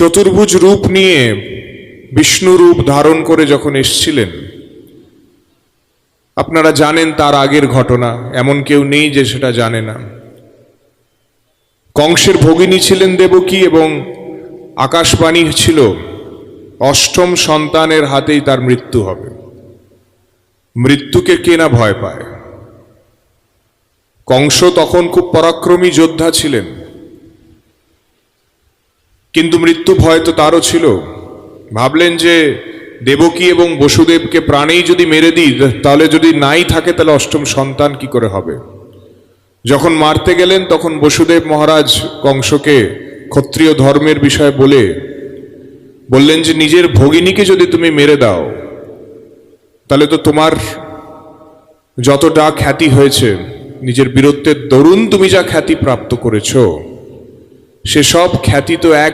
চতুর্ভুজ রূপ নিয়ে বিষ্ণু রূপ ধারণ করে যখন এসছিলেন, আপনারা জানেন তার আগের ঘটনা, এমন কেউ নেই যে সেটা জানে না। কংসের ভগিনী ছিলেন দেবকী এবং আকাশবাণী ছিল অষ্টম সন্তানের হাতেই তার মৃত্যু হবে। মৃত্যুকে কে না ভয় পায়? কংস তখন খুব পরাক্রমী যোদ্ধা ছিলেন। কিন্তু মৃত্যু ভয় তো তারও ছিল। ভাবলেন যে দেবকী এবং বসুদেবকে প্রাণেই যদি মেরে দিই, তাহলে যদি নাই থাকে, তাহলে অষ্টম সন্তান কি করে হবে? যখন মারতে গেলেন, তখন বসুদেব মহারাজ কংসকে ক্ষত্রিয় ধর্মের বিষয়ে বলে, বললেন যে নিজের ভগিনীকে যদি তুমি মেরে দাও, তাহলে তো তোমার যতটা খ্যাতি হয়েছে, নিজের বীরত্বের দরুন তুমি যা খ্যাতি প্রাপ্ত করেছ, সেসব খ্যাতি তো এক